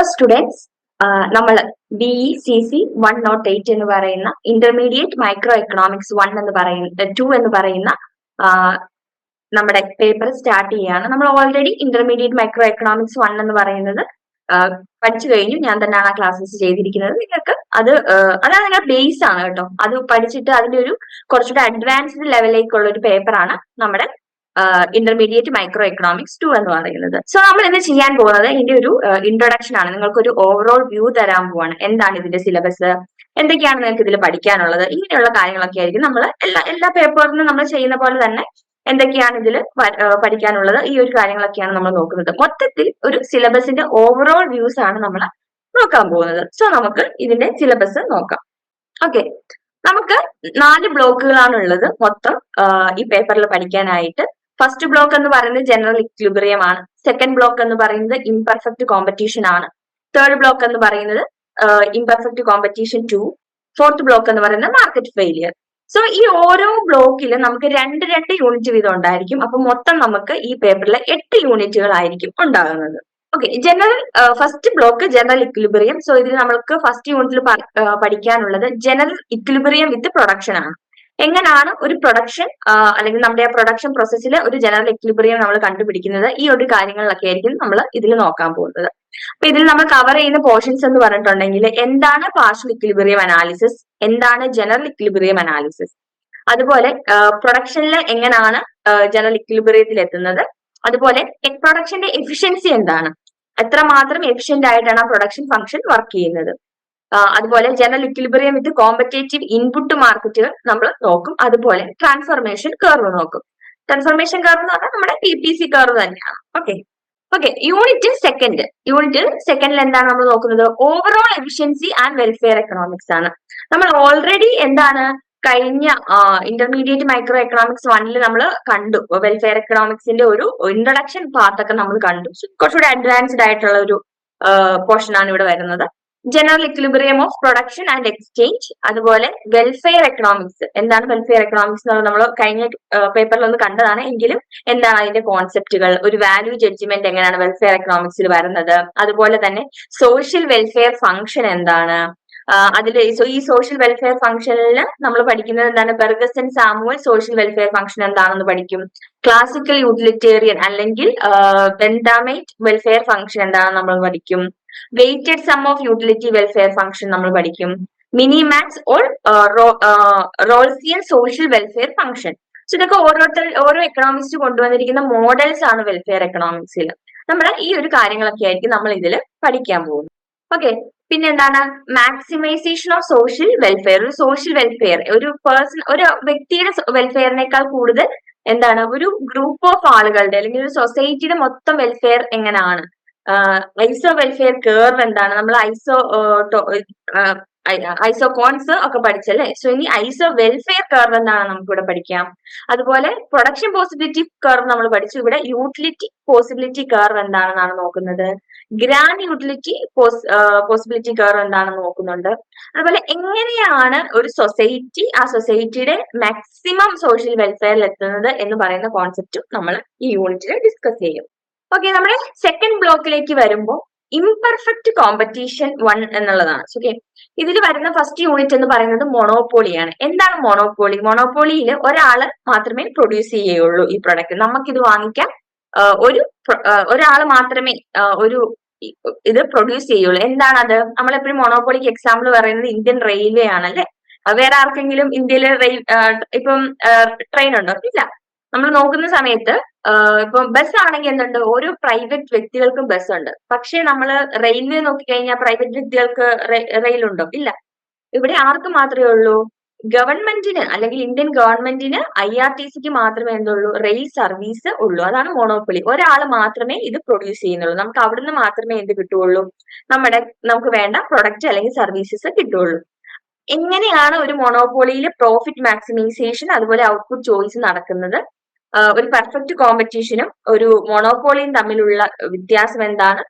Hello students നമ്മൾ B E C C one nought eight എന്ന് പറയുന്ന ഇന്റർമീഡിയറ്റ് മൈക്രോ എക്കണോമിക്സ് വൺ എന്ന് പറയുന്ന ടു എന്ന് പറയുന്ന നമ്മുടെ പേപ്പർ സ്റ്റാർട്ട് ചെയ്യാണ് നമ്മൾ already intermediate micro economics one എന്ന് പറയുന്നത് പഠിച്ചു കഴിഞ്ഞു. ഞാൻ തന്നെയാണ് ആ ക്ലാസ്സസ് ചെയ്തിരിക്കുന്നത്. നിങ്ങൾക്ക് അത് അതാണ് നിങ്ങളുടെ ബേസ് ആണ് കേട്ടോ. അത് പഠിച്ചിട്ട് അതിന്റെ ഒരു കുറച്ചുകൂടെ അഡ്വാൻസ്ഡ് ലെവലിലേക്കുള്ള ഒരു പേപ്പറാണ് നമ്മുടെ ഇന്റർമീഡിയറ്റ് മൈക്രോ എക്കണോമിക്സ് ടു എന്ന് പറയുന്നത്. സോ നമ്മൾ ഇന്ന് ചെയ്യാൻ പോകുന്നത്? ഇതിന്റെ ഒരു ഇൻട്രൊഡക്ഷൻ ആണ്. നിങ്ങൾക്ക് ഒരു ഓവറോൾ വ്യൂ തരാൻ പോവാണ്. എന്താണ് ഇതിന്റെ സിലബസ് എന്തൊക്കെയാണ് നിങ്ങൾക്ക് ഇതിൽ പഠിക്കാനുള്ളത്? ഇങ്ങനെയുള്ള കാര്യങ്ങളൊക്കെ ആയിരിക്കും നമ്മൾ എല്ലാ എല്ലാ പേപ്പറിൽ നിന്നും നമ്മൾ ചെയ്യുന്ന പോലെ തന്നെ എന്തൊക്കെയാണ് ഇതിൽ പഠിക്കാനുള്ളത്? ഈ ഒരു കാര്യങ്ങളൊക്കെയാണ് നമ്മൾ നോക്കുന്നത്. മൊത്തത്തിൽ ഒരു സിലബസിന്റെ ഓവറോൾ വ്യൂസ് ആണ് നമ്മൾ നോക്കാൻ പോകുന്നത്. സോ നമുക്ക് ഇതിന്റെ സിലബസ് നോക്കാം. ഓക്കെ നമുക്ക് നാല് ബ്ലോക്കുകളാണ് ഉള്ളത് മൊത്തം ഈ പേപ്പറിൽ പഠിക്കാനായിട്ട്. ഫസ്റ്റ് ബ്ലോക്ക് എന്ന് പറയുന്നത് ജനറൽ ഇക്ലിബ്രിയം ആണ്. സെക്കൻഡ് ബ്ലോക്ക് എന്ന് പറയുന്നത് ഇംപെർഫെക്റ്റ് കോമ്പറ്റീഷൻ ആണ്. തേർഡ് ബ്ലോക്ക് എന്ന് പറയുന്നത് imperfect competition two fourth block എന്ന് പറയുന്നത് മാർക്കറ്റ് ഫെയിലിയർ സോ ഈ ഓരോ ബ്ലോക്കിൽ നമുക്ക് രണ്ട് രണ്ട് യൂണിറ്റ് വീതം ഉണ്ടായിരിക്കും. അപ്പൊ മൊത്തം നമുക്ക് ഈ പേപ്പറിൽ എട്ട് യൂണിറ്റുകളായിരിക്കും ഉണ്ടാകുന്നത്. Okay general first block general equilibrium so ഇതിൽ നമുക്ക് ഫസ്റ്റ് യൂണിറ്റിൽ പഠിക്കാനുള്ളത് ജനറൽ ഇക്വിലിബ്രിയം വിത്ത് പ്രൊഡക്ഷൻ ആണ്. എങ്ങനെയാണ് ഒരു പ്രൊഡക്ഷൻ അല്ലെങ്കിൽ നമ്മുടെ ആ പ്രൊഡക്ഷൻ പ്രോസസ്സിൽ ഒരു ജനറൽ എക്ലിബറിയം നമ്മൾ കണ്ടുപിടിക്കുന്നത്? ഈ ഒരു കാര്യങ്ങളിലൊക്കെ ആയിരിക്കും നമ്മൾ ഇതിൽ നോക്കാൻ പോകുന്നത്. അപ്പൊ ഇതിൽ നമ്മൾ കവർ ചെയ്യുന്ന പോർഷൻസ് എന്ന് പറഞ്ഞിട്ടുണ്ടെങ്കിൽ എന്താണ് പാർഷ്യൽ ഇക്ലിബറിയം അനാലിസിസ് എന്താണ് ജനറൽ ഇക്ലിബറിയം അനാലിസിസ് അതുപോലെ പ്രൊഡക്ഷനിൽ എങ്ങനെയാണ് ജനറൽ ഇക്ലിബറിയത്തിൽ എത്തുന്നത്? അതുപോലെ പ്രൊഡക്ഷന്റെ എഫിഷ്യൻസി എന്താണ്? എത്രമാത്രം എഫിഷ്യന്റ് ആയിട്ടാണ് ആ പ്രൊഡക്ഷൻ ഫംഗ്ഷൻ വർക്ക് ചെയ്യുന്നത്? അതുപോലെ general equilibrium with competitive input മാർക്കറ്റുകൾ നമ്മൾ നോക്കും. അതുപോലെ ട്രാൻസ്ഫോർമേഷൻ കർവ് നോക്കും. ട്രാൻസ്ഫോർമേഷൻ കർവ് എന്ന് പറഞ്ഞാൽ നമ്മുടെ പി പി സി കർവ് തന്നെയാണ്. Okay okay unit second unit സെക്കൻഡിൽ എന്താണ് നമ്മൾ നോക്കുന്നത്? Overall efficiency and welfare economics ആണ്. നമ്മൾ ഓൾറെഡി എന്താണ്? കഴിഞ്ഞ ഇന്റർമീഡിയറ്റ് മൈക്രോ എക്കണോമിക്സ് വണ്ണിൽ നമ്മൾ കണ്ടു. വെൽഫെയർ എക്കണോമിക്സിന്റെ ഒരു ഇൻട്രൊഡക്ഷൻ പാർട്ടൊക്കെ നമ്മൾ കണ്ടു. കുറച്ചുകൂടി അഡ്വാൻസ്ഡ് ആയിട്ടുള്ള ഒരു പോർഷൻ ആണ് ഇവിടെ വരുന്നത്. General equilibrium of production and exchange അതുപോലെ വെൽഫെയർ എക്കണോമിക്സ് എന്താണ് വെൽഫെയർ എക്കണോമിക്സ് എന്നുള്ളത് നമ്മൾ കഴിഞ്ഞ പേപ്പറിൽ ഒന്ന് കണ്ടതാണ്. എങ്കിലും എന്താണ് അതിന്റെ കോൺസെപ്റ്റുകൾ ഒരു വാല്യൂ ജഡ്ജ്മെന്റ് എങ്ങനെയാണ് വെൽഫെയർ എക്കണോമിക്സിൽ വരുന്നത്? അതുപോലെ തന്നെ സോഷ്യൽ വെൽഫെയർ ഫംഗ്ഷൻ എന്താണ്? അതിൽ ഈ സോഷ്യൽ വെൽഫെയർ ഫംഗ്ഷനിൽ നമ്മൾ പഠിക്കുന്നത് എന്താണ്? Bergson Samuel social welfare function എന്താണെന്ന് പഠിക്കും. ക്ലാസിക്കൽ യൂട്ടിലിറ്റേറിയൻ അല്ലെങ്കിൽ ബെൻഡാമേറ്റ് വെൽഫെയർ ഫംഗ്ഷൻ എന്താണെന്ന് നമ്മൾ പഠിക്കും. Weighted sum of utility welfare function നമ്മൾ പഠിക്കും. Minimax or Rawlsian social welfare function so ഇതൊക്കെ ഓരോരുത്തർ ഓരോ എക്കണോമിക്സ് കൊണ്ടുവന്നിരിക്കുന്ന മോഡൽസ് ആണ് വെൽഫെയർ എക്കണോമിക്സിൽ നമ്മൾ ഈ ഒരു കാര്യങ്ങളൊക്കെ ആയിരിക്കും നമ്മൾ ഇതിൽ പഠിക്കാൻ പോകുന്നത്. ഓക്കെ പിന്നെ എന്താണ്? മാക്സിമൈസേഷൻ ഓഫ് സോഷ്യൽ വെൽഫെയർ ഒരു സോഷ്യൽ വെൽഫെയർ ഒരു പേഴ്സൺ ഒരു വ്യക്തിയുടെ വെൽഫെയറിനേക്കാൾ കൂടുതൽ എന്താണ്? ഒരു ഗ്രൂപ്പ് ഓഫ് ആളുകളുടെ അല്ലെങ്കിൽ ഒരു സൊസൈറ്റിയുടെ മൊത്തം വെൽഫെയർ എങ്ങനെയാണ്? ഐസോ വെൽഫെയർ കേർവ് എന്താണ്? നമ്മൾ ഐസോ ഐസോ കോൺസ് ഒക്കെ പഠിച്ചല്ലേ? സോ ഇനി ഐസോ വെൽഫെയർ കർവ് എന്താണ് നമുക്ക് ഇവിടെ പഠിക്കാം? അതുപോലെ പ്രൊഡക്ഷൻ പോസിബിലിറ്റി കർവ് നമ്മൾ പഠിച്ചു. ഇവിടെ യൂട്ടിലിറ്റി പോസിബിലിറ്റി കർവ് എന്താണെന്നാണ് നോക്കുന്നത്. ഗ്രാൻഡ് യൂട്ടിലിറ്റി പോസിബിലിറ്റി കർവ് എന്താണെന്ന് നോക്കുന്നുണ്ട്. അതുപോലെ എങ്ങനെയാണ് ഒരു സൊസൈറ്റി ആ സൊസൈറ്റിയുടെ മാക്സിമം സോഷ്യൽ വെൽഫെയറിൽ എത്തുന്നത് എന്ന് പറയുന്ന കോൺസെപ്റ്റും നമ്മൾ ഈ യൂണിറ്റിൽ ഡിസ്കസ് ചെയ്യും. ഓക്കെ നമ്മുടെ സെക്കൻഡ് ബ്ലോക്കിലേക്ക് വരുമ്പോൾ ഇംപെർഫെക്റ്റ് കോമ്പറ്റീഷൻ വൺ എന്നുള്ളതാണ്. ഓക്കെ ഇതിൽ വരുന്ന ഫസ്റ്റ് യൂണിറ്റ് എന്ന് പറയുന്നത് മൊണോപോളിയാണ് എന്താണ് മൊണോപോളി മൊണോപോളിയിൽ ഒരാൾ മാത്രമേ പ്രൊഡ്യൂസ് ചെയ്യുള്ളൂ ഈ പ്രൊഡക്റ്റ് നമുക്കിത് വാങ്ങിക്കാൻ ഒരു ഒരാൾ മാത്രമേ ഒരു ഇത് പ്രൊഡ്യൂസ് ചെയ്യുള്ളൂ. എന്താണത്? നമ്മളെപ്പോഴും മൊണോപോളിക്ക് എക്സാമ്പിൾ പറയുന്നത് ഇന്ത്യൻ റെയിൽവേ ആണല്ലേ? വേറെ ആർക്കെങ്കിലും ഇന്ത്യയിലെ റെയിൽ ഇപ്പം ട്രെയിൻ ഉണ്ടോ? ഇല്ല. നമ്മൾ നോക്കുന്ന സമയത്ത് ഇപ്പം ബസ് ആണെങ്കിൽ എന്തുണ്ട്? ഓരോ പ്രൈവറ്റ് വ്യക്തികൾക്കും ബസ് ഉണ്ട് പക്ഷേ നമ്മൾ റെയിൽവേ നോക്കിക്കഴിഞ്ഞാൽ പ്രൈവറ്റ് വ്യക്തികൾക്ക് റെയിൽ ഉണ്ടോ ഇല്ല. ഇവിടെ ആർക്ക് മാത്രമേ ഉള്ളൂ? ഗവൺമെന്റിന് അല്ലെങ്കിൽ ഇന്ത്യൻ ഗവൺമെന്റിന് ഐ ആർ ടി സിക്ക് മാത്രമേ എന്തുള്ളൂ? റെയിൽ സർവീസ് ഉള്ളൂ. അതാണ് മോണോപ്പൊളി ഒരാൾ മാത്രമേ ഇത് പ്രൊഡ്യൂസ് ചെയ്യുന്നുള്ളൂ. നമുക്ക് അവിടുന്ന് മാത്രമേ എന്ത് കിട്ടുള്ളൂ നമ്മുടെ നമുക്ക് വേണ്ട പ്രൊഡക്റ്റ് അല്ലെങ്കിൽ സർവീസസ് കിട്ടുള്ളൂ എങ്ങനെയാണ് ഒരു മൊണോപോളിയിൽ പ്രോഫിറ്റ് മാക്സിമൈസേഷൻ അതുപോലെ ഔട്ട്പുട്ട് ചോയ്സ് നടക്കുന്നത്? ഒരു പെർഫെക്റ്റ് കോമ്പറ്റീഷനും ഒരു മൊണോപോളിയും തമ്മിലുള്ള വ്യത്യാസം എന്താണ്?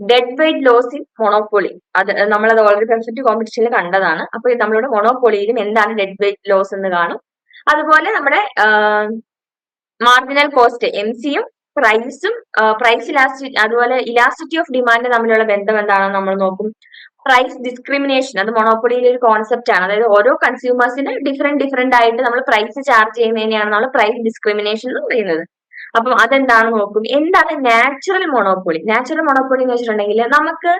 Dead weight loss in monopoly അത് നമ്മളത് ഓൾറെഡി പെർഫെക്റ്റ് കോമ്പറ്റീഷനിൽ കണ്ടതാണ്. അപ്പൊ നമ്മളുടെ മൊണോപോളിയിലും എന്താണ് ഡെഡ് വെയിറ്റ് ലോസ് എന്ന് കാണും. അതുപോലെ നമ്മുടെ മാർജിനൽ കോസ്റ്റ് എം സിയും പ്രൈസും പ്രൈസ് ഇലാസ്റ്റി അതുപോലെ ഇലാസ്റ്റിറ്റി ഓഫ് ഡിമാൻഡ് തമ്മിലുള്ള ബന്ധം എന്താണെന്ന് നമ്മൾ നോക്കും. പ്രൈസ് ഡിസ്ക്രിമിനേഷൻ അത് മൊണോപ്പൊളിയിലെ ഒരു കോൺസെപ്റ്റ് ആണ്. അതായത് ഓരോ കൺസ്യൂമേഴ്സിന് ഡിഫറെന്റ് ഡിഫറെന്റ് ആയിട്ട് നമ്മൾ പ്രൈസ് ചാർജ് ചെയ്യുന്നതിനെയാണ് നമ്മൾ പ്രൈസ് ഡിസ്ക്രിമിനേഷൻ എന്ന് പറയുന്നത്. അപ്പം അതെന്താണ് നോക്കും എന്താണ് നാച്ചുറൽ മൊണോപ്പൊളി നാച്ചുറൽ മൊണോപ്പൊളി എന്ന് വെച്ചിട്ടുണ്ടെങ്കിൽ നമുക്ക്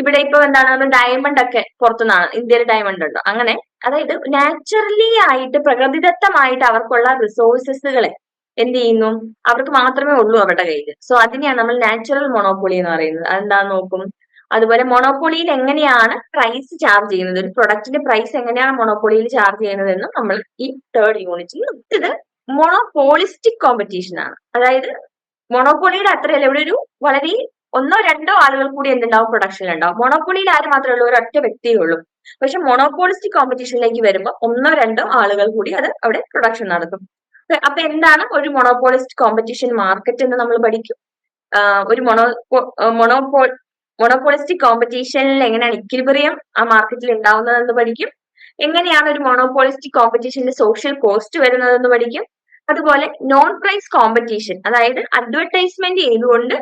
ഇവിടെ ഇപ്പൊ എന്താണ് നമ്മൾ ഡയമണ്ട് ഒക്കെ പുറത്തുനിന്നാണ് ഇന്ത്യയിൽ ഡയമണ്ട് ഉണ്ടോ അങ്ങനെ അതായത് നാച്ചുറലി ആയിട്ട് പ്രകൃതിദത്തമായിട്ട് അവർക്കുള്ള റിസോഴ്സസുകളെ എന്ത് ചെയ്യുന്നു? അവർക്ക് മാത്രമേ ഉള്ളൂ അവരുടെ കയ്യിൽ സോ അതിനെയാണ് നമ്മൾ നാച്ചുറൽ മൊണോപ്പൊളി എന്ന് പറയുന്നത്. അതെന്താന്ന് നോക്കും? അതുപോലെ മൊണോപ്പൊളിയിൽ എങ്ങനെയാണ് പ്രൈസ് ചാർജ് ചെയ്യുന്നത്? ഒരു പ്രൊഡക്റ്റിന്റെ പ്രൈസ് എങ്ങനെയാണ് മൊണോപ്പൊളിയിൽ ചാർജ് ചെയ്യുന്നതെന്നും നമ്മൾ ഈ തേർഡ് യൂണിറ്റിൽ ഇത് മൊണോപോളിസ്റ്റിക് കോമ്പറ്റീഷൻ ആണ്. അതായത് മൊണോപ്പൊളിയുടെ അത്രയല്ല ഇവിടെ ഒരു വളരെ ഒന്നോ രണ്ടോ ആളുകൾ കൂടി എന്തുണ്ടാവും? പ്രൊഡക്ഷനിൽ ഉണ്ടാവും. മൊണോപ്പൊളിയിൽ ആര് മാത്രമേ ഉള്ളൂ? ഒരൊറ്റ വ്യക്തിയേ ഉള്ളൂ. പക്ഷെ മൊണോപോളിസ്റ്റിക് കോമ്പറ്റീഷനിലേക്ക് വരുമ്പോൾ ഒന്നോ രണ്ടോ ആളുകൾ കൂടി അത് അവിടെ പ്രൊഡക്ഷൻ നടത്തും. അപ്പൊ എന്താണ് ഒരു മൊണോപോളിസ്റ്റ് കോമ്പറ്റീഷൻ മാർക്കറ്റ് എന്ന് നമ്മൾ പഠിക്കും? ഒരു മൊണോ മൊണോപോ മൊണോപോളിസ്റ്റിക് കോമ്പറ്റീഷനിൽ എങ്ങനെയാണ് ഇക്വിലിബ്രിയം ആ മാർക്കറ്റിൽ ഉണ്ടാവുന്നതെന്ന് പഠിക്കും. എങ്ങനെയാണ് ഒരു മോണോപോളിസ്റ്റിക് കോമ്പറ്റീഷന്റെ സോഷ്യൽ കോസ്റ്റ് വരുന്നതെന്ന് പഠിക്കും. അതുപോലെ നോൺ പ്രൈസ് കോമ്പറ്റീഷൻ അതായത് അഡ്വർടൈസ്മെന്റ് ചെയ്തുകൊണ്ട്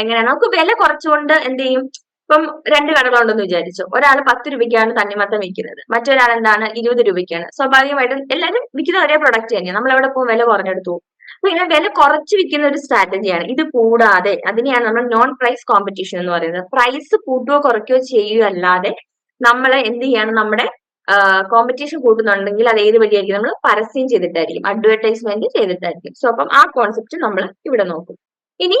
എങ്ങനെയാണ് നമുക്ക് വില കുറച്ചുകൊണ്ട് എന്ത് ചെയ്യും? ഇപ്പം രണ്ട് കടകളുണ്ടെന്ന് വിചാരിച്ചു. ഒരാൾ പത്ത് രൂപയ്ക്കാണ് തണ്ണിമത്തം വിൽക്കുന്നത്. മറ്റൊരാൾ എന്താണ്? ഇരുപത് രൂപയ്ക്കാണ്. സ്വാഭാവികമായിട്ടും എല്ലാവരും വിൽക്കുന്ന ഒരേ പ്രൊഡക്റ്റ് തന്നെയാണ് നമ്മൾ എവിടെ പോകും വില കുറഞ്ഞെടുത്തു ഇങ്ങനെ വില കുറച്ച് വിൽക്കുന്ന ഒരു സ്ട്രാറ്റജിയാണ് ഇത് കൂടാതെ അതിനെയാണ് നമ്മൾ നോൺ പ്രൈസ് കോമ്പറ്റീഷൻ എന്ന് പറയുന്നത്. പ്രൈസ് കൂട്ടുകയോ കുറയ്ക്കുകയോ ചെയ്യുകയല്ലാതെ നമ്മൾ എന്ത് ചെയ്യാണ്? നമ്മുടെ കോമ്പറ്റീഷൻ കൂട്ടുന്നുണ്ടെങ്കിൽ അത് ഏത് വഴിയായിരിക്കും? നമ്മൾ പരസ്യം ചെയ്തിട്ടായിരിക്കും. അഡ്വർടൈസ്മെന്റ് ചെയ്തിട്ടായിരിക്കും. സോ അപ്പം ആ കോൺസെപ്റ്റ് നമ്മൾ ഇവിടെ നോക്കും. ഇനി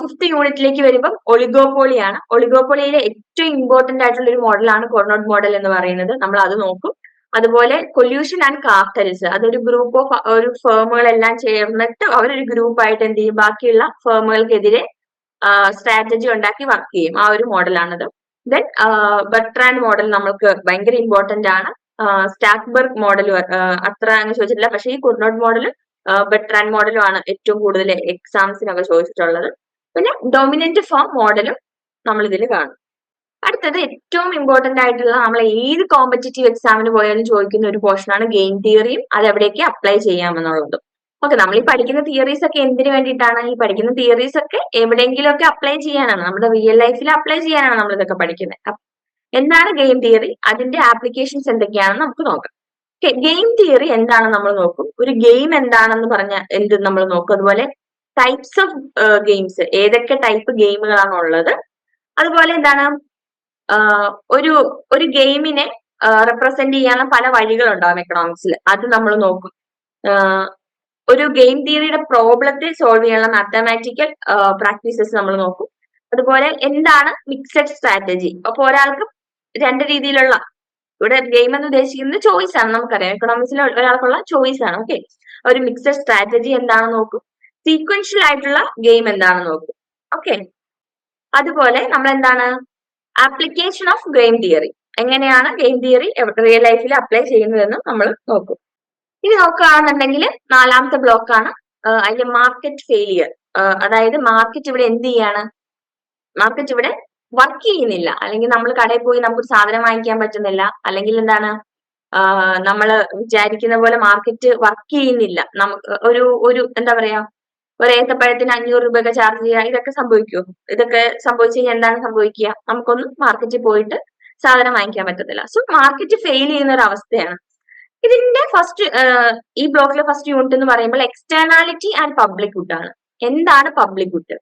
ഫിഫ്ത്ത് യൂണിറ്റിലേക്ക് വരുമ്പം ഒളിഗോപോളിയാണ് ഒളിഗോപോളിയിലെ ഏറ്റവും ഇമ്പോർട്ടന്റ് ആയിട്ടുള്ള ഒരു മോഡലാണ് കൊർണോട്ട് മോഡൽ എന്ന് പറയുന്നത്. നമ്മൾ അത് നോക്കും. അതുപോലെ കൊല്യൂഷൻ ആൻഡ് കാർട്ടൽസ് അതൊരു ഗ്രൂപ്പ് ഓഫ് ഒരു ഫേമുകളെല്ലാം ചേർന്നിട്ട് അവരൊരു ഗ്രൂപ്പ് ആയിട്ട് എന്ത് ചെയ്യും? ബാക്കിയുള്ള ഫേമുകൾക്കെതിരെ സ്ട്രാറ്റജി ഉണ്ടാക്കി വർക്ക് ചെയ്യും. ആ ഒരു മോഡലാണത് ദെൻ ബട്രാൻഡ് മോഡൽ നമ്മൾക്ക് ഭയങ്കര ഇമ്പോർട്ടന്റ് ആണ്. സ്റ്റാക്ബർഗ് മോഡൽ അത്ര അങ്ങ് ചോദിച്ചിട്ടില്ല. പക്ഷേ ഈ കുർണോട്ട് മോഡൽ ബട്രാൻഡ് മോഡലും ആണ് ഏറ്റവും കൂടുതൽ എക്സാംസിനൊക്കെ ചോദിച്ചിട്ടുള്ളത്. പിന്നെ ഡൊമിനന്റ് ഫോം മോഡലും നമ്മൾ ഇതിൽ കാണും. അടുത്തത് ഏറ്റവും ഇമ്പോർട്ടന്റ് ആയിട്ടുള്ള നമ്മൾ ഏത് കോമ്പറ്റേറ്റീവ് എക്സാമിന് പോയാലും ചോദിക്കുന്ന ഒരു പോർഷനാണ് ഗെയിം തിയറിയും അത് എവിടെയൊക്കെ അപ്ലൈ ചെയ്യാമെന്നുള്ളതും. ഓക്കെ നമ്മൾ ഈ പഠിക്കുന്ന തിയറീസ് ഒക്കെ എന്തിനു വേണ്ടിയിട്ടാണ്? ഈ പഠിക്കുന്ന തിയറീസ് ഒക്കെ എവിടെയെങ്കിലും ഒക്കെ അപ്ലൈ ചെയ്യാനാണ്. നമ്മുടെ റിയൽ ലൈഫിൽ അപ്ലൈ ചെയ്യാനാണ് നമ്മൾ ഇതൊക്കെ പഠിക്കുന്നത്. എന്താണ് ഗെയിം തിയറി അതിന്റെ ആപ്ലിക്കേഷൻസ് എന്തൊക്കെയാണെന്ന് നമുക്ക് നോക്കാം. ഓക്കെ ഗെയിം തിയറി എന്താണെന്ന് നമ്മൾ നോക്കും. ഒരു ഗെയിം എന്താണെന്ന് പറഞ്ഞ എന്ത് നമ്മൾ നോക്കും? അതുപോലെ ടൈപ്സ് ഓഫ് ഗെയിംസ് ഏതൊക്കെ ടൈപ്പ് ഗെയിമുകളാണുള്ളത് അതുപോലെ എന്താണ്? ഒരു ഒരു ഗെയിമിനെ റെപ്രസെന്റ് ചെയ്യാനുള്ള പല വഴികളുണ്ടാവും എക്കണോമിക്സിൽ അത് നമ്മൾ നോക്കും. ഒരു ഗെയിം തിയറിയുടെ പ്രോബ്ലത്തെ സോൾവ് ചെയ്യാനുള്ള മാത്തമാറ്റിക്കൽ പ്രാക്ടീസസ് നമ്മൾ നോക്കും. അതുപോലെ എന്താണ് മിക്സഡ് സ്ട്രാറ്റജി അപ്പൊ ഒരാൾക്ക് രണ്ട് രീതിയിലുള്ള ഇവിടെ ഗെയിം എന്ന് ഉദ്ദേശിക്കുന്നത് ചോയ്സ് ആണ് നമുക്കറിയാം. എക്കണോമിക്സിൽ ഒരാൾക്കുള്ള ചോയ്സ് ആണ്. ഓക്കെ ഒരു മിക്സഡ് സ്ട്രാറ്റജി എന്താണെന്ന് നോക്കും. സീക്വൻഷ്യൽ ആയിട്ടുള്ള ഗെയിം എന്താണെന്ന് നോക്കും. ഓക്കെ അതുപോലെ നമ്മൾ എന്താണ് ആപ്ലിക്കേഷൻ ഓഫ് ഗെയിം തിയറി എങ്ങനെയാണ് ഗെയിം തിയറി റിയൽ ലൈഫിൽ അപ്ലൈ ചെയ്യുന്നതെന്നും നമ്മൾ നോക്കും. ഇനി നോക്കുകയാണെന്നുണ്ടെങ്കിൽ നാലാമത്തെ ബ്ലോക്കാണ് അതിന്റെ മാർക്കറ്റ് ഫെയിലിയർ അതായത് മാർക്കറ്റ് ഇവിടെ എന്ത് ചെയ്യാണ്? മാർക്കറ്റ് ഇവിടെ വർക്ക് ചെയ്യുന്നില്ല. അല്ലെങ്കിൽ നമ്മൾ കടയിൽ പോയി നമുക്ക് സാധനം വാങ്ങിക്കാൻ പറ്റുന്നില്ല. അല്ലെങ്കിൽ എന്താണ്? നമ്മൾ വിചാരിക്കുന്ന പോലെ മാർക്കറ്റ് വർക്ക് ചെയ്യുന്നില്ല. നമുക്ക് ഒരു ഒരു എന്താ പറയാ? ഒരു ഏത്തപ്പഴത്തിന് അഞ്ഞൂറ് രൂപയൊക്കെ ചാർജ് ചെയ്യുക ഇതൊക്കെ സംഭവിക്കുമോ ഇതൊക്കെ സംഭവിച്ചു കഴിഞ്ഞാൽ എന്താണ് സംഭവിക്കുക? നമുക്കൊന്ന് മാർക്കറ്റിൽ പോയിട്ട് സാധനം വാങ്ങിക്കാൻ പറ്റത്തില്ല. സോ മാർക്കറ്റ് ഫെയിൽ ചെയ്യുന്ന ഒരു അവസ്ഥയാണ്. ഇതിന്റെ ഫസ്റ്റ് ഈ ബ്ലോക്കിലെ ഫസ്റ്റ് യൂണിറ്റ് എന്ന് പറയുമ്പോൾ എക്സ്റ്റേണാലിറ്റി ആൻഡ് പബ്ലിക് ഗുഡ് ആണ്. എന്താണ് പബ്ലിക് ഗുഡ്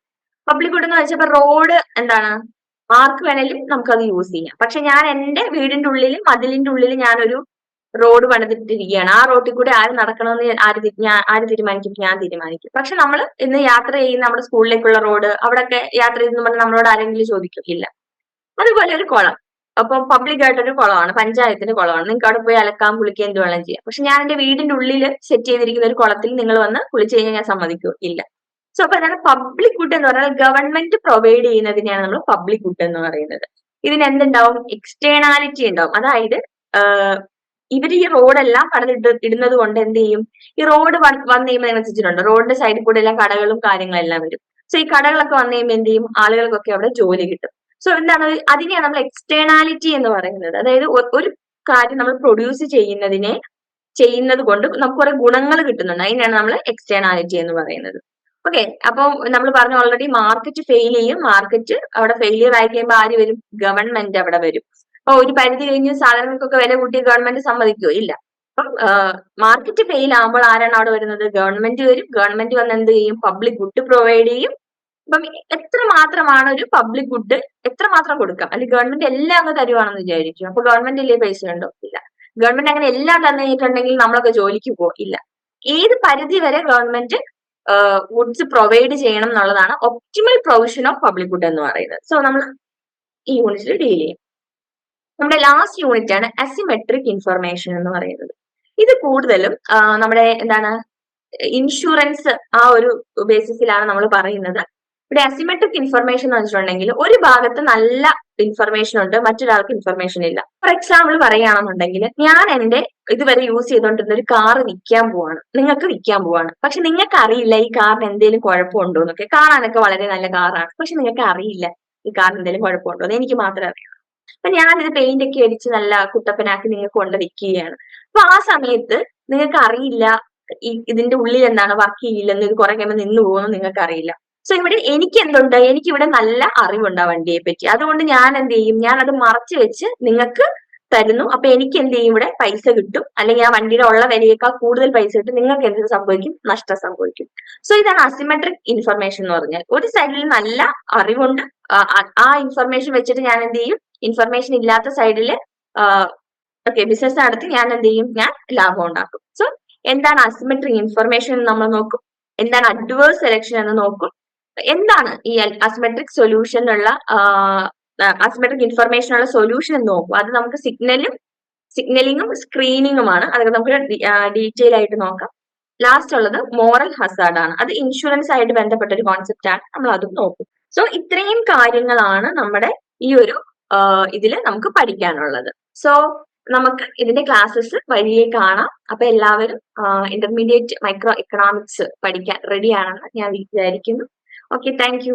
പബ്ലിക് ഗുഡ് എന്ന് വെച്ചപ്പോ റോഡ് എന്താണ്? ആർക്ക് വേണേലും നമുക്കത് യൂസ് ചെയ്യാം. പക്ഷെ ഞാൻ എന്റെ വീടിന്റെ ഉള്ളിൽ മതിലിന്റെ ഉള്ളിൽ ഞാനൊരു റോഡ് പണിതിട്ടിരിക്കുകയാണ്. ആ റോഡിൽ കൂടെ ആര് നടക്കണമെന്ന് ആര് ഞാൻ ആര് തീരുമാനിക്കും? ഞാൻ തീരുമാനിക്കും. പക്ഷെ നമ്മൾ ഇന്ന് യാത്ര ചെയ്യുന്ന നമ്മുടെ സ്കൂളിലേക്കുള്ള റോഡ് അവിടെയൊക്കെ യാത്ര ചെയ്തെന്ന് പറഞ്ഞാൽ നമ്മളോട് ആരെങ്കിലും ചോദിക്കും ഇല്ല. അതുപോലെ ഒരു കുളം. അപ്പൊ പബ്ലിക് ആയിട്ടൊരു കുളമാണ് പഞ്ചായത്തിന്റെ കുളമാണ്. നിങ്ങൾക്ക് അവിടെ പോയി അലക്കാൻ കുളിക്കുകയും എന്ത് വേണം ചെയ്യാം. പക്ഷെ ഞാൻ എന്റെ വീടിന്റെ ഉള്ളിൽ സെറ്റ് ചെയ്തിരിക്കുന്ന ഒരു കുളത്തിൽ നിങ്ങൾ വന്ന് കുളിച്ചു കഴിഞ്ഞാൽ ഞാൻ സമ്മതിക്കൂ? ഇല്ല. സോ അപ്പൊ എന്താണ് പബ്ലിക് ഗുഡ് എന്ന് പറഞ്ഞാൽ ഗവൺമെന്റ് പ്രൊവൈഡ് ചെയ്യുന്നതിനെയാണ് നമ്മൾ പബ്ലിക് ഗുഡ് എന്ന് പറയുന്നത്. ഇതിന് എന്തുണ്ടാവും? എക്സ്റ്റേണാലിറ്റി ഉണ്ടാവും. അതായത് ഇവർ ഈ റോഡെല്ലാം പണിതിട്ട് ഇടുന്നത് കൊണ്ട് എന്ത് ചെയ്യും? ഈ റോഡ് വന്നു കഴിയുമ്പോൾ നിങ്ങൾ ശ്രദ്ധിച്ചിട്ടുണ്ട് റോഡിന്റെ സൈഡിൽ കൂടെ എല്ലാം കടകളും കാര്യങ്ങളെല്ലാം വരും. സോ ഈ കടകളൊക്കെ വന്നു കഴിയുമ്പോൾ എന്ത് ചെയ്യും? ആളുകൾക്കൊക്കെ അവിടെ ജോലി കിട്ടും. സോ എന്താണ്? അതിനെയാണ് നമ്മൾ എക്സ്റ്റേണാലിറ്റി എന്ന് പറയുന്നത്. അതായത് ഒരു കാര്യം നമ്മൾ പ്രൊഡ്യൂസ് ചെയ്യുന്നതിനെ ചെയ്യുന്നത് കൊണ്ട് നമുക്ക് കുറെ ഗുണങ്ങൾ കിട്ടുന്നുണ്ട്. അതിനാണ് നമ്മൾ എക്സ്റ്റേണാലിറ്റി എന്ന് പറയുന്നത്. ഓക്കെ അപ്പൊ നമ്മൾ പറഞ്ഞു ഓൾറെഡി മാർക്കറ്റ് ഫെയിൽ ചെയ്യും. മാർക്കറ്റ് അവിടെ ഫെയിലിയർ ആയി കഴിയുമ്പോൾ ആര് വരും? ഗവൺമെന്റ് അവിടെ വരും. അപ്പൊ ഒരു പരിധി കഴിഞ്ഞ് സാധനങ്ങൾക്കൊക്കെ വില കൂട്ടി ഗവൺമെന്റ് സമ്മതിക്കുമോ ഇല്ല. അപ്പം മാർക്കറ്റ് ഫെയിൽ ആകുമ്പോൾ ആരാണ് അവിടെ വരുന്നത്? ഗവൺമെന്റ് വരും. ഗവൺമെന്റ് വന്ന് എന്ത് ചെയ്യും? പബ്ലിക് ഗുഡ് പ്രൊവൈഡ് ചെയ്യും. അപ്പം എത്ര മാത്രമാണ് ഒരു പബ്ലിക് ഗുഡ് എത്ര മാത്രം കൊടുക്കാം? അല്ലെങ്കിൽ ഗവൺമെന്റ് എല്ലാം അങ്ങ് തരുവാണെന്ന് വിചാരിച്ചു അപ്പൊ ഗവൺമെന്റ് അല്ലേ പൈസ ഉണ്ടോ ഇല്ല. ഗവൺമെന്റ് അങ്ങനെ എല്ലാം തന്നിട്ടുണ്ടെങ്കിൽ നമ്മളൊക്കെ ജോലിക്ക് പോകും ഇല്ല. ഏത് പരിധി വരെ ഗവൺമെന്റ് ഗുഡ്സ് പ്രൊവൈഡ് ചെയ്യണം എന്നുള്ളതാണ് optimal provision of public good എന്ന് പറയുന്നത്. സോ നമ്മൾ ഈ യൂണിറ്റിൽ ഡീൽ ചെയ്യും. നമ്മുടെ ലാസ്റ്റ് യൂണിറ്റ് ആണ് അസിമെട്രിക് ഇൻഫർമേഷൻ എന്ന് പറയുന്നത്. ഇത് കൂടുതലും നമ്മുടെ എന്താണ് ഇൻഷുറൻസ് ആ ഒരു ബേസിസിലാണ് നമ്മൾ പറയുന്നത്. ഇവിടെ അസിമെട്രിക് ഇൻഫർമേഷൻ എന്ന് വെച്ചിട്ടുണ്ടെങ്കിൽ ഒരു ഭാഗത്ത് നല്ല ഇൻഫർമേഷൻ ഉണ്ട് മറ്റൊരാൾക്ക് ഇൻഫർമേഷൻ ഇല്ല. ഫോർ എക്സാമ്പിൾ പറയുകയാണെന്നുണ്ടെങ്കിൽ ഞാൻ എന്റെ ഇതുവരെ യൂസ് ചെയ്തുകൊണ്ടിരുന്ന ഒരു കാർ വിൽക്കാൻ പോവാണ്. നിങ്ങൾക്ക് വിൽക്കാൻ പോവാണ്. പക്ഷെ നിങ്ങൾക്ക് അറിയില്ല ഈ കാറിന് എന്തെങ്കിലും കുഴപ്പമുണ്ടോ എന്നൊക്കെ. കാണാനൊക്കെ വളരെ നല്ല കാറാണ് പക്ഷെ നിങ്ങൾക്ക് അറിയില്ല ഈ കാറിന് എന്തെങ്കിലും കുഴപ്പമുണ്ടോ എന്ന് എനിക്ക് മാത്രമേ അറിയൂ. അപ്പൊ ഞാനിത് പെയിന്റ് ഒക്കെ അടിച്ച് നല്ല കുട്ടപ്പനാക്കി നിങ്ങൾ കൊണ്ട് വിൽക്കുകയാണ് അപ്പൊ ആ സമയത്ത് നിങ്ങൾക്ക് അറിയില്ല ഈ ഇതിന്റെ ഉള്ളിൽ എന്താണ് വർക്ക് ചെയ്യില്ലെന്ന് ഇത് കുറെ കഴിയുമ്പോൾ നിന്ന് പോകുന്നു നിങ്ങൾക്ക് അറിയില്ല. സോ ഇവിടെ എനിക്ക് എന്തുണ്ട് എനിക്ക് ഇവിടെ നല്ല അറിവുണ്ട് ആ വണ്ടിയെ പറ്റി അതുകൊണ്ട് ഞാൻ എന്ത് ചെയ്യും? ഞാൻ അത് മറച്ചു വെച്ച് നിങ്ങൾക്ക് തരുന്നു. അപ്പൊ എനിക്ക് എന്ത് ചെയ്യും ഇവിടെ പൈസ കിട്ടും. അല്ലെങ്കിൽ ആ വണ്ടിയുടെ ഉള്ള വിലയേക്കാൾ കൂടുതൽ പൈസ കിട്ടും. നിങ്ങൾക്ക് എന്ത് സംഭവിക്കും? നഷ്ടം സംഭവിക്കും. സോ ഇതാണ് അസിമെട്രിക് ഇൻഫർമേഷൻ എന്ന് പറഞ്ഞാൽ. ഒരു സൈഡിൽ നല്ല അറിവുണ്ട്. ആ ഇൻഫർമേഷൻ വെച്ചിട്ട് ഞാൻ എന്ത് ചെയ്യും? ഇൻഫർമേഷൻ ഇല്ലാത്ത സൈഡിൽ ഓക്കെ ബിസിനസ് നടത്തി ഞാൻ എന്ത് ചെയ്യും? ഞാൻ ലാഭം ഉണ്ടാക്കും. സോ എന്താണ് അസിമെട്രിക് ഇൻഫർമേഷൻ എന്ന് നമ്മൾ നോക്കും? എന്താണ് അഡ്വേഴ്സ് സെലക്ഷൻ എന്ന് നോക്കും? എന്താണ് ഈ അസിമെട്രിക് സൊല്യൂഷൻ ഉള്ള അസിമെട്രിക് ഇൻഫർമേഷനുള്ള സൊല്യൂഷൻ എന്ന് നോക്കും. അത് നമുക്ക് സിഗ്നലും സിഗ്നലിങ്ങും സ്ക്രീനിങ്ങുമാണ് അതൊക്കെ നമുക്ക് ഡീറ്റെയിൽ ആയിട്ട് നോക്കാം. ലാസ്റ്റ് ഉള്ളത് മോറൽ ഹസാർഡ് ആണ്. അത് ഇൻഷുറൻസ് ആയിട്ട് ബന്ധപ്പെട്ട ഒരു കോൺസെപ്റ്റ് ആണ്. നമ്മൾ അതും നോക്കും. സോ ഇത്രയും കാര്യങ്ങളാണ് നമ്മുടെ ഈ ഒരു ഇതിൽ നമുക്ക് പഠിക്കാനുള്ളത്. സോ നമുക്ക് ഇതിന്റെ ക്ലാസ്സസ് വഴിയെ കാണാം. അപ്പൊ എല്ലാവരും ഇന്റർമീഡിയറ്റ് മൈക്രോ എക്കണോമിക്സ് പഠിക്കാൻ റെഡി ആണെന്ന് ഞാൻ വിചാരിക്കുന്നു. Okay thank